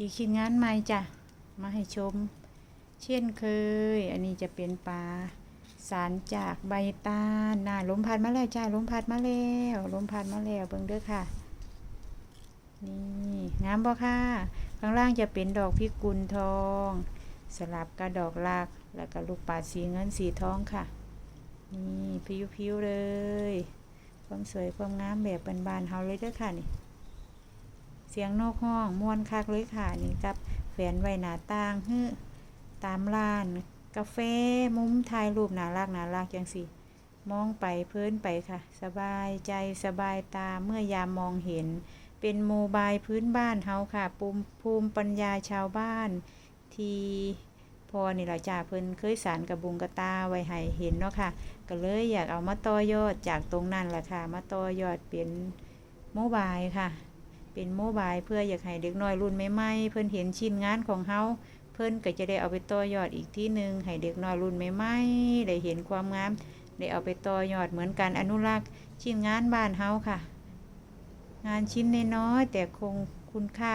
อีกชิ้นงานใหม่จ้ะ มาให้ชม เช่นเคย อันนี้จะเป็นปลาสารจากใบตาลน่าลมพัดมาแล้วจ้าลมพัดมาแล้วลมพัดมาแล้วเบิ่งเด้อค่ะ นี่งามบ่ค่ะ ข้างล่างจะเป็นดอกพิกุลทอง สลับกับดอกลากแล้วก็ลูกปัดสีเงินสีทองค่ะ นี่ผิวๆเลย ความสวยความงามแบบบานๆเฮาเลยเด้อค่ะนี่ สียงนกห้องม่วนคักเลยค่ะนี่กับแฝนไว้หน้าต่างฮื้อตามร้าน กาแฟมุมถ่ายรูปน่ารักน่ารักจังสิมองไปเพลินไปค่ะ สบายใจสบายตาเมื่อยามมองเห็น เป็นโมบายพื้นบ้านเฮาค่ะภูมิภูมิปัญญาชาวบ้าน ทีพอนี่ล่ะจ้าเพิ่นเคยสารกับบุงกระตาไว้ให้เห็นเนาะค่ะ ก็เลยอยากเอามาต่อยอดจากตรงนั้นแหละค่ะ มาต่อยอดเป็นโมบายค่ะ เป็นโมบายเพื่ออยากให้เด็กน้อยรุ่นใหม่ๆเพิ่นเห็นชิ้นงานของเฮาเพิ่นก็จะได้เอาไปต่อยอดอีกที่หนึ่งให้เด็กน้อยรุ่นใหม่ๆได้เห็นความงามได้เอาไปต่อยอดเหมือนการอนุรักษ์ชิ้นงานบ้านเฮาค่ะ งานชิ้นน้อยแต่คงคุณค่า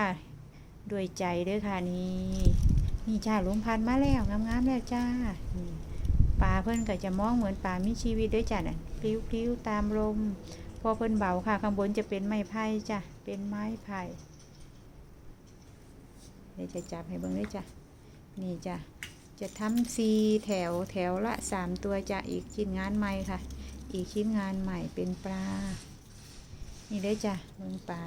ด้วยใจด้อค่ะนี่นี่จ้าลวงพันมาแล้วงามๆแล้วจ้าปลาเพิ่อนก็จะมองเหมือนปลามีชีวิตด้วยจ้ะน่ะพลิ้วๆตามลม พอเพิ่นเบาค่ะ ข้างบนจะเป็นไม้ไผ่จ้ะ เป็นไม้ไผ่เดี๋ยวจะจับให้เบิ่งด้วยจ้ะ นี่จ้ะ จะทำซีแถวแถวละสามตัวจ้ะ อีกชิ้นงานใหม่ค่ะ อีกชิ้นงานใหม่เป็นปลา นี่เด้จ้ะเบิ่งปลา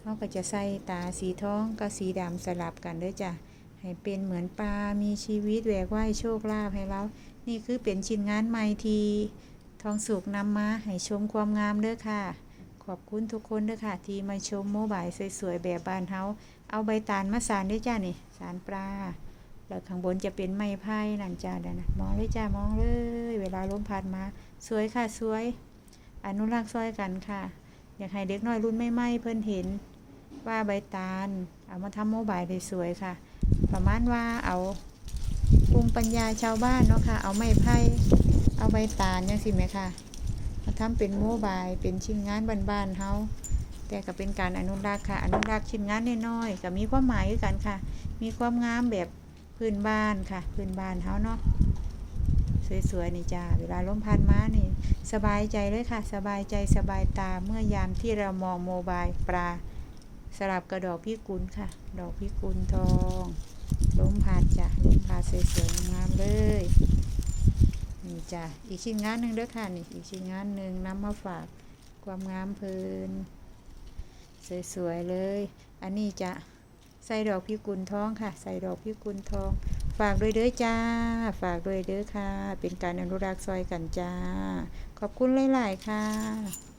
เขาก็จะใส่ตาสีทองกับสีดำสลับกันด้อจ้ะ ให้เป็นเหมือนปลา มีชีวิตแหวกว่ายโชคลาภให้เรา นี่คือเป็นชิ้นงานใหม่ที่ ทองสุกนำมาให้ชมความงามเด้อค่ะ ขอบคุณทุกคนเด้อค่ะ ที่มาชมโมบายสวยๆแบบบ้านเฮาเอาใบตาลมาสานด้วยจ้านี่สารปลาแล้วข้างบนจะเป็นไม้ไผ่นั่นจ้าเด้นะมองเลยจ้ามองเลย เวลาลมพัดมา สวยค่ะสวย อนุรักษ์ซอยกันค่ะ อยากให้เด็กน้อยรุ่นใหม่ๆเพิ่นเห็นว่าใบตาล เอามาทำโมบายได้สวยค่ะ ประมาณว่าเอาภูมิปัญญาชาวบ้านเนาะค่ะ เอาไม้ไผ่ เอาใบตาลยังสิไหมค่ะมาทำเป็นโมบายเป็นชิ้นงานบ้านๆเฮาแต่ก็เป็นการอนุรักษ์ค่ะ อนุรักษ์ชิ้นงานน้อยๆก็มีความหมายกันค่ะ มีความงามแบบพื้นบ้านค่ะ พื้นบ้านเฮาเนาะสวยๆนี่จ้าเวลาล้มพันมานี่ สบายใจเลยค่ะ สบายใจสบายตาเมื่อยามที่เรามองโมบายปลาสลับกระดอกพิกุลค่ะ ดอกพิกุลทองล้มพัดจ้ะล้มพัดสวยๆงามเลย จ้ะอีกชิ้นงานหนึ่งเด้อค่ะนี่อีกชิ้นงานหนึ่งนำมาฝากความงามเพลินสวยๆเลย อันนี้จะใส่ดอกพิกุลทองค่ะ ใส่ดอกพิกุลทอง ฝากด้วยเด้อจ้า ฝากด้วยเด้อค่ะ เป็นการอนุรักษ์ซอยกันจ้า ขอบคุณหลายๆค่ะ